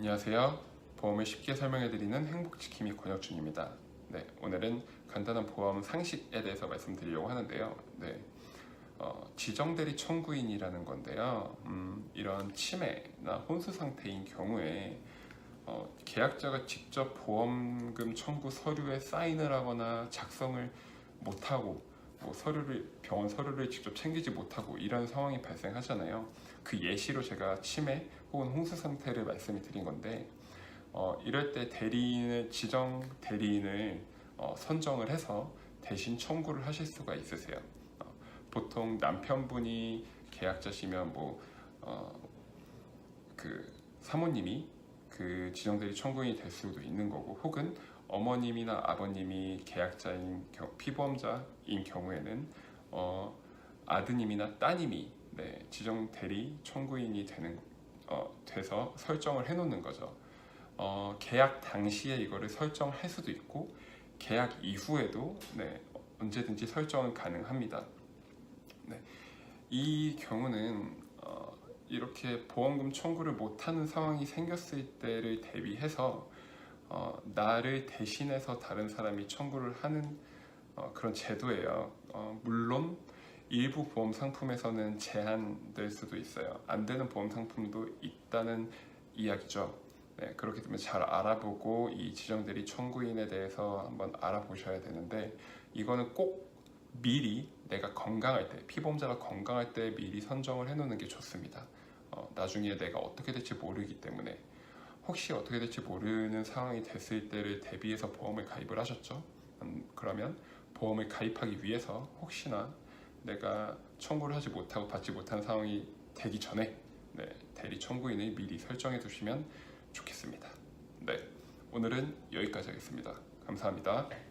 안녕하세요. 보험을 쉽게 설명해드리는 행복지킴이 권혁준입니다. 네, 오늘은 간단한 보험 상식에 대해서 말씀드리려고 하는데요. 네, 어, 지정대리 청구인이라는 건데요. 음, 이런 치매나 혼수 상태인 경우에 어, 계약자가 직접 보험금 청구 서류에 사인을 하거나 작성을 못하고 뭐 서류를 병원 서류를 직접 챙기지 못하고 이런 상황이 발생하잖아요. 그 예시로 제가 치매 혹은 홍수 상태를 말씀을 드린 건데 어, 이럴 때 대리인을 지정 대리인을 어, 선정을 해서 대신 청구를 하실 수가 있으세요. 어, 보통 남편분이 계약자시면 뭐 어, 그 사모님이 그 지정 대리 청구인이 될 수도 있는 거고 혹은 어머님이나 아버님이 계약자인 경- 피보험자인 경우에는 어, 아드님이나 따님이 네, 지정 대리 청구인이 되는 어, 돼서 설정을 해놓는 거죠. 어, 계약 당시에 이거를 설정할 수도 있고 계약 이후에도 네, 언제든지 설정은 가능합니다. 네, 이 경우는 어, 이렇게 보험금 청구를 못하는 상황이 생겼을 때를 대비해서 어, 나를 대신해서 다른 사람이 청구를 하는 어, 그런 제도예요. 어, 물론 일부 보험 상품에서는 제한될 수도 있어요. 안 되는 보험 상품도 있다는 이야기죠. 네, 그렇기 때문에 잘 알아보고 이 지정대리 청구인에 대해서 한번 알아보셔야 되는데 이거는 꼭 미리 내가 건강할 때 피보험자가 건강할 때 미리 선정을 해놓는 게 좋습니다. 어, 나중에 내가 어떻게 될지 모르기 때문에 혹시 어떻게 될지 모르는 상황이 됐을 때를 대비해서 보험을 가입을 하셨죠? 음, 그러면 보험을 가입하기 위해서 혹시나 내가 청구를 하지 못하고 받지 못한 상황이 되기 전에 네, 대리 청구인을 미리 설정해 두시면 좋겠습니다. 네, 오늘은 여기까지 하겠습니다. 감사합니다.